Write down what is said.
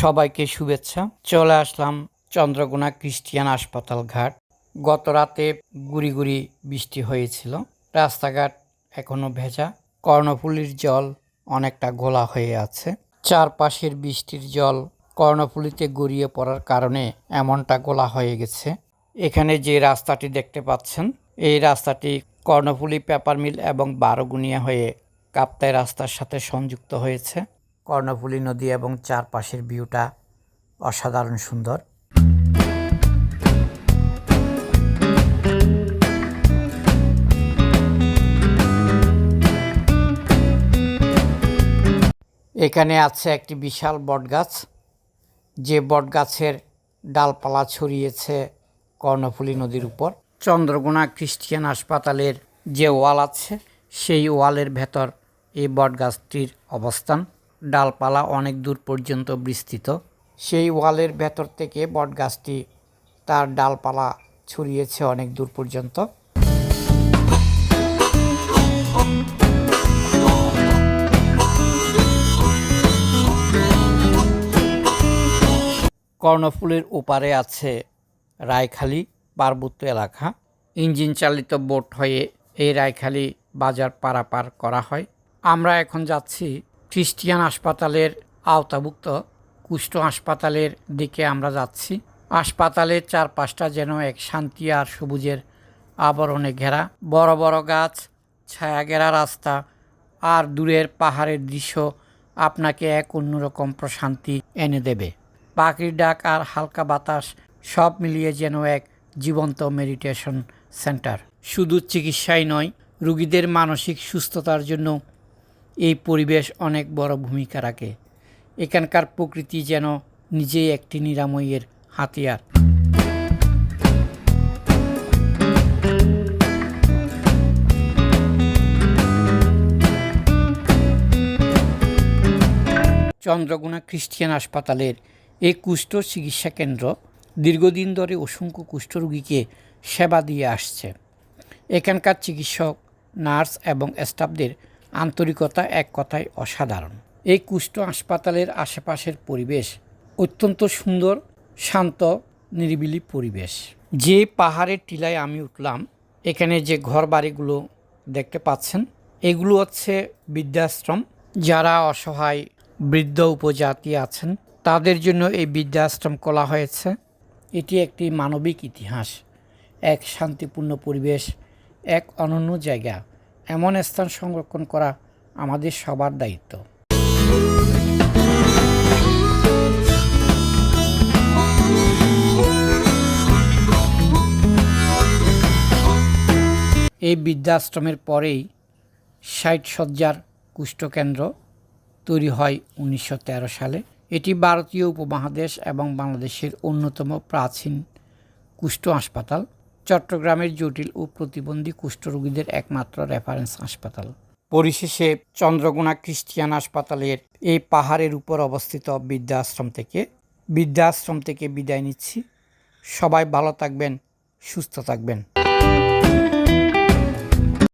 সবাইকে শুভেচ্ছা। চলে আসলাম চন্দ্রকোনা ক্রিস্টিয়ান হাসপাতাল ঘাট। গত রাতে গুড়ি গুড়ি বৃষ্টি হয়েছিল। রাস্তাঘাট এখনও ভেজা। কর্ণফুলির জল অনেকটা গোলা হয়ে আছে। চারপাশের বৃষ্টির জল কর্ণফুলিতে গড়িয়ে পড়ার কারণে এমনটা গোলা হয়ে গেছে। এখানে যে রাস্তাটি দেখতে পাচ্ছেন, এই রাস্তাটি কর্ণফুলি পেপার মিল এবং বারোগুনিয়া হয়ে কাপ্তাই রাস্তার সাথে সংযুক্ত হয়েছে। কর্ণফুলী নদী এবং চারপাশের ভিউটা অসাধারণ সুন্দর। এখানে আছে একটি বিশাল বটগাছ। যে বটগাছের ডালপালা ছড়িয়েছে কর্ণফুলী নদীর উপর। চন্দ্রকোনা খ্রিস্টিয়ান হাসপাতালের যে ওয়াল আছে, সেই ওয়ালের ভেতর এই বটগাছটির অবস্থান। ডালপালা অনেক দূর পর্যন্ত বিস্তৃত। সেই ওয়ালের ভেতর থেকে বটগাছটি তার ডালপালা ছড়িয়েছে অনেক দূর পর্যন্ত। কর্ণফুলের ওপারে আছে রায়খালী পার্বত্য এলাকা। ইঞ্জিন চালিত বোট হয়ে এই রায়খালী বাজার পারাপার করা হয়। আমরা এখন যাচ্ছি খ্রিস্টিয়ান হাসপাতালের আওতাভুক্ত কুষ্ঠ হাসপাতালের দিকে আমরা যাচ্ছি। হাসপাতালের চারপাশটা যেন এক শান্তি আর সবুজের আবরণে ঘেরা। বড় বড় গাছ ছায়া ঘেরা রাস্তা আর দূরের পাহাড়ের দৃশ্য আপনাকে এক অন্যরকম প্রশান্তি এনে দেবে। পাখির ডাক আর হালকা বাতাস সব মিলিয়ে যেন এক জীবন্ত মেডিটেশন সেন্টার। শুধু চিকিৎসাই নয়, রুগীদের মানসিক সুস্থতার জন্য এই পরিবেশ অনেক বড় ভূমিকা রাখে। এখানকার প্রকৃতি যেন নিজেই একটি নিরাময়ের হাতিয়ার। চন্দ্রকোনা খ্রিস্টিয়ান হাসপাতালের এই কুষ্ঠ চিকিৎসা কেন্দ্র দীর্ঘদিন ধরে অসংখ্য কুষ্ঠরোগীকে সেবা দিয়ে আসছে। এখানকার চিকিৎসক, নার্স এবং স্টাফদের আন্তরিকতা এক কথায় অসাধারণ। এই কুষ্ঠ হাসপাতালের আশেপাশের পরিবেশ অত্যন্ত সুন্দর, শান্ত, নিরিবিলি পরিবেশ। যে পাহাড়ের টিলায় আমি উঠলাম, এখানে যে ঘর বাড়িগুলো দেখতে পাচ্ছেন, এগুলো হচ্ছে বৃদ্ধাশ্রম। যারা অসহায়, বৃদ্ধ উপজাতি আছেন, তাদের জন্য এই বৃদ্ধাশ্রম খোলা হয়েছে। এটি একটি মানবিক ইতিহাস, এক শান্তিপূর্ণ পরিবেশ, এক অনন্য জায়গা। এমন স্থান সংরক্ষণ করা আমাদের সবার দায়িত্ব। এই বৃদ্ধাশ্রমের পরেই ষাট সজ্জার কুষ্ঠকেন্দ্র তৈরি হয় উনিশশো তেরো সালে। এটি ভারতীয় উপমহাদেশ এবং বাংলাদেশের অন্যতম প্রাচীন কুষ্ঠ হাসপাতাল। চট্টগ্রামের জটিল ও প্রতিবন্ধী কুষ্ঠরোগীদের একমাত্র রেফারেন্স হাসপাতাল। পরিশেষে চন্দ্রকোনা খ্রিস্টিয়ান হাসপাতালের এই পাহাড়ের উপর অবস্থিত বৃদ্ধাশ্রম থেকে বৃদ্ধাশ্রম থেকে বিদায় নিচ্ছি। সবাই ভালো থাকবেন, সুস্থ থাকবেন।